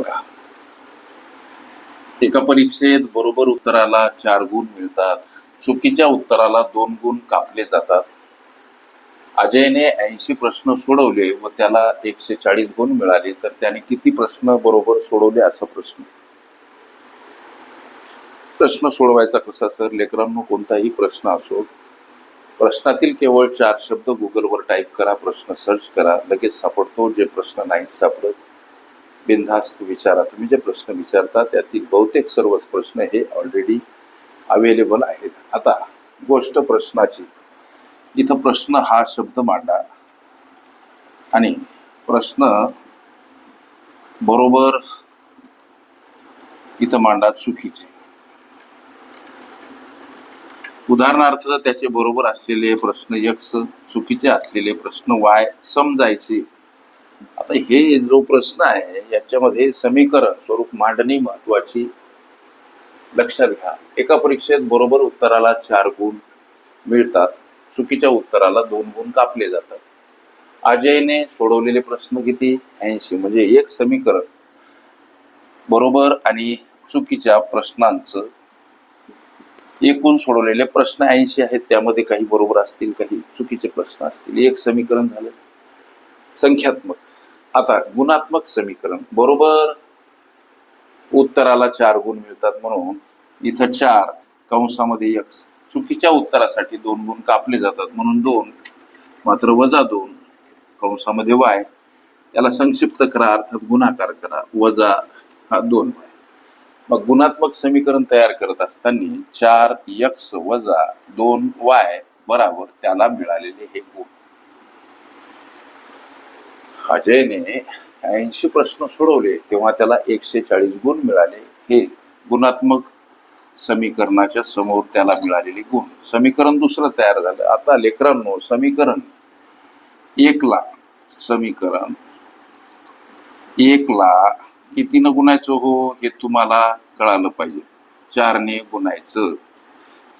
बघा. एका परीक्षेत बरोबर उत्तराला चार गुण मिळतात. चुकीच्या उत्तराला दोन गुण कापले जातात. अजयने ऐंशी प्रश्न सोडवले व त्याला एकशे चाळीस गुण मिळाले. तर त्याने किती प्रश्न बरोबर सोडवले असा प्रश्न? प्रश्न सोडवायचा कसा सर? लेकरांनो कोणताही प्रश्न असो प्रश्नातील केवळ चार शब्द गुगलवर टाईप करा प्रश्न सर्च करा लगेच सापडतो. जे प्रश्न नाही सापडत बिनधास्त विचारा. तुम्ही जे प्रश्न विचारता त्यातील बहुतेक सर्वच प्रश्न हे ऑलरेडी अवेलेबल आहेत. आता गोष्ट प्रश्नाची. इथं प्रश्न हा शब्द मांडा. आणि प्रश्न बरोबर इथं मांडा चुकीचे. उदाहरणार्थ त्याचे बरोबर असलेले प्रश्न यक्स चुकीचे असलेले प्रश्न वाय समजायचे. आता हे जो प्रश्न आहे याच्यामध्ये समीकरण स्वरूप मांडणी महत्वाची. लक्षात घ्या एका परीक्षेत बरोबर उत्तराला चार गुण मिळतात चुकीच्या उत्तराला दोन गुण कापले जातात. अजयने सोडवलेले प्रश्न किती? ऐंशी म्हणजे एक समीकरण. बरोबर आणि चुकीच्या प्रश्नांचं एकूण सोडवलेले प्रश्न ऐंशी आहेत त्यामध्ये काही बरोबर असतील काही चुकीचे प्रश्न असतील. एक समीकरण झालं. संख्यात्मक. आता गुणात्मक समीकरण बरोबर? उत्तराला चार गुण मिळतात म्हणून इथं चार कंसामध्ये यक्स चुकीच्या उत्तरासाठी दोन गुण कापले जातात म्हणून दोन मात्र वजा दोन कंसामध्ये वाय. याला संक्षिप्त करा अर्थात गुणाकार करा. वजा हा दोन वाय. मग गुणात्मक समीकरण तयार करत असताना चार यक्स वजा दोन वाय बराबर त्याला मिळालेले हे गुण. अजयने ऐंशी प्रश्न सोडवले तेव्हा त्याला एकशे चाळीस गुण मिळाले. हे गुणात्मक समीकरणाच्या समोर त्याला मिळालेले गुण. समीकरण दुसरं तयार झालं. आता लेकरांनो समीकरण एकला समीकरण एकला कितीनं गुणायचं हो हे तुम्हाला कळालं पाहिजे. चारने गुणायचं.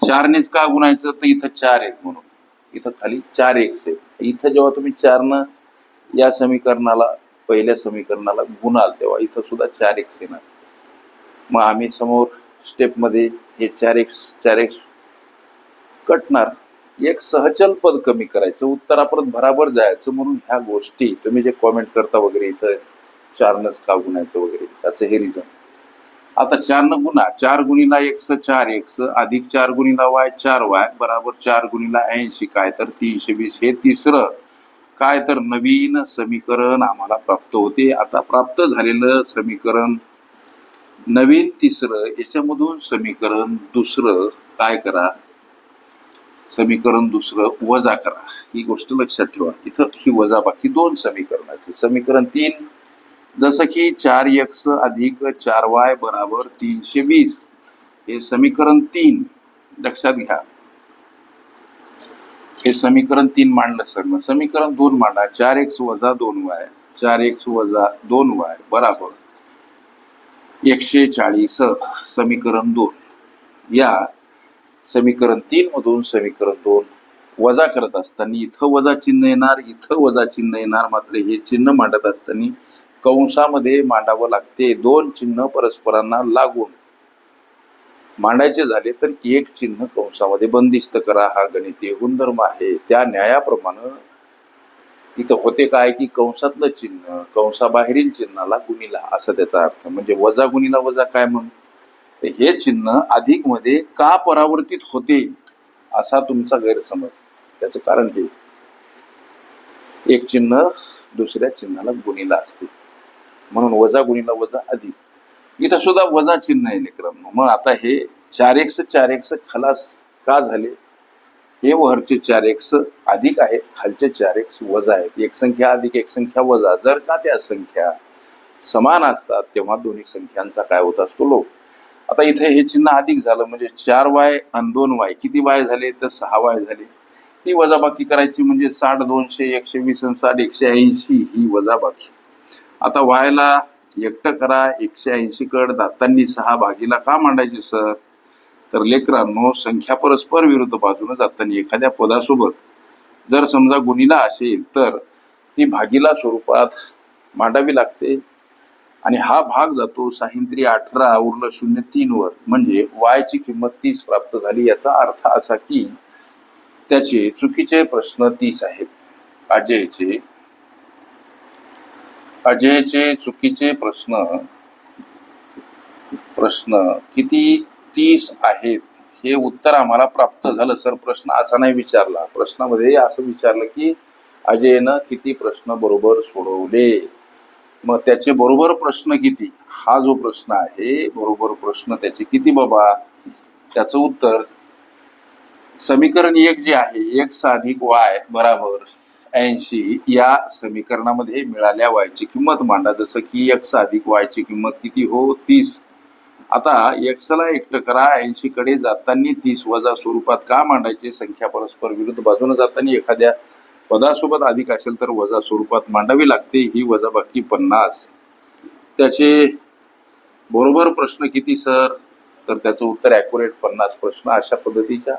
चारनेच का गुणायचं? तर इथं चार आहेत म्हणून. इथं खाली चार एक्स आहेत इथं जेव्हा तुम्ही चारनं या समीकरणाला पहिल्या समीकरणाला गुणाल तेव्हा. इथं सुद्धा चार एक्स येणार. मग आम्ही समोर स्टेपमध्ये हे चार एक्स चार एक्स कटणार. एक सहचल पद कमी करायचं उत्तरापर्यंत बराबर जायचं म्हणून ह्या गोष्टी. तुम्ही जे कॉमेंट करता वगैरे इथं चारनच का गुणायचं वगैरे त्याचं हे रिझन आता चारनं गुणा चार गुणीला एक्स चार एक्स अधिक चार गुणीला वाय चार वाय बराबर चार गुणीला ऐंशी काय तर तीनशे वीस हे तिसरं. काय तर नवीन समीकरण आम्हाला प्राप्त होते. आता प्राप्त झालेलं समीकरण नवीन तिसरं याच्यामधून समीकरण दुसरं काय करा? समीकरण दुसरं वजा करा. ही गोष्ट लक्षात ठेवा. इथं ही वजा बाकी दोन समीकरणाची समीकरण तीन जसं की चार एक्स अधिक चार वाय बराबर तीनशे वीस. हे समीकरण तीन लक्षात घ्या. हे समीकरण तीन मांडलं सर. समीकरण दोन मांडा. चार एक्स वजा दोन वाय. चार एक्स वजा दोन वाय. बराबर. एकशे चाळीस समीकरण दोन. या समीकरण तीन मधून समीकरण दोन वजा करत असताना इथं वजा चिन्ह येणार इथं वजा चिन्ह येणार. मात्र हे चिन्ह मांडत असताना कंसामध्ये मांडावं लागते. दोन चिन्ह परस्परांना लागून. मांडायचे झाले तर एक चिन्ह कंसामध्ये बंदिस्त करा हा गणितीय गुणधर्म आहे. त्या न्यायाप्रमाणे इथं होते काय की कंसातलं चिन्ह कंसाबाहेरील चिन्हाला गुणीला असं त्याचा अर्थ. म्हणजे वजा गुणिला वजा काय म्हणून? तर हे चिन्ह अधिकमध्ये का परावर्तित होते असा तुमचा गैरसमज. त्याचं कारण हे. एक चिन्ह दुसऱ्या चिन्हाला गुणीला असते. म्हणून वजा गुणिला वजा अधिक. इथं सुद्धा वजा चिन्ह आहे लेकरांनो. मग आता हे चार एक्स चार एक्स खलास का झाले? हे वरचे चार एक्स अधिक आहेत खालचे चार एक्स वजा आहेत. एक संख्या अधिक एक संख्या वजा. जर का त्या संख्या समान असतात तेव्हा दोन्ही संख्यांचा काय होत असतो लोक आता इथे हे चिन्ह अधिक झालं म्हणजे चार वाय आणि दोन वाय. किती वाय झाले? तर सहा वाय झाले. ही वजाबाकी करायची म्हणजे साठ दोनशे एकशे वीस आणि साठ एकशे ऐंशी ही वजाबाकी. आता वायला एकटं करा एकशे ऐंशी कड दातांनी सहा भागीला का मांडायचे सर? तर लेकरांनो संख्या परस्पर विरुद्ध बाजूने जाताना एखाद्या पदासोबत जर समजा गुणीला असेल तर ती भागीला स्वरूपात मांडावी लागते. आणि हा भाग जातो साहिंत्री अठरा उरलं शून्य तीन वर. म्हणजे वायची किंमत तीस प्राप्त झाली याचा अर्थ असा की त्याचे चुकीचे प्रश्न तीस आहेत. अजयचे अजयचे चुकीचे प्रश्न प्रश्न किती तीस आहेत हे उत्तर आम्हाला प्राप्त झालं सर. प्रश्न असा नाही विचारला. प्रश्नामध्ये असं विचारलं की अजयनं किती प्रश्न बरोबर सोडवले? मग त्याचे बरोबर प्रश्न किती? हा जो प्रश्न आहे बरोबर प्रश्न त्याचे किती बाबा? त्याचं उत्तर समीकरण एक जे आहे एक्स अधिक वाय बराबर ऐंशी या समीकरणामध्ये मिळाल्या वायची किंमत. मांडा जसं की एक्स अधिक वायची किंमत किती हो? तीस. आता एक्सला एकटं करा. ऐंशी कडे जाताना तीस वजा स्वरूपात का मांडायचे? संख्या परस्पर विरुद्ध बाजूने जाताना एखाद्या पदासोबत अधिक असेल तर वजा स्वरूपात मांडावी लागते. ही वजाबाकी पन्नास. त्याचे बरोबर प्रश्न किती सर? तर त्याचं उत्तर ॲक्युरेट पन्नास प्रश्न अशा पद्धतीच्या.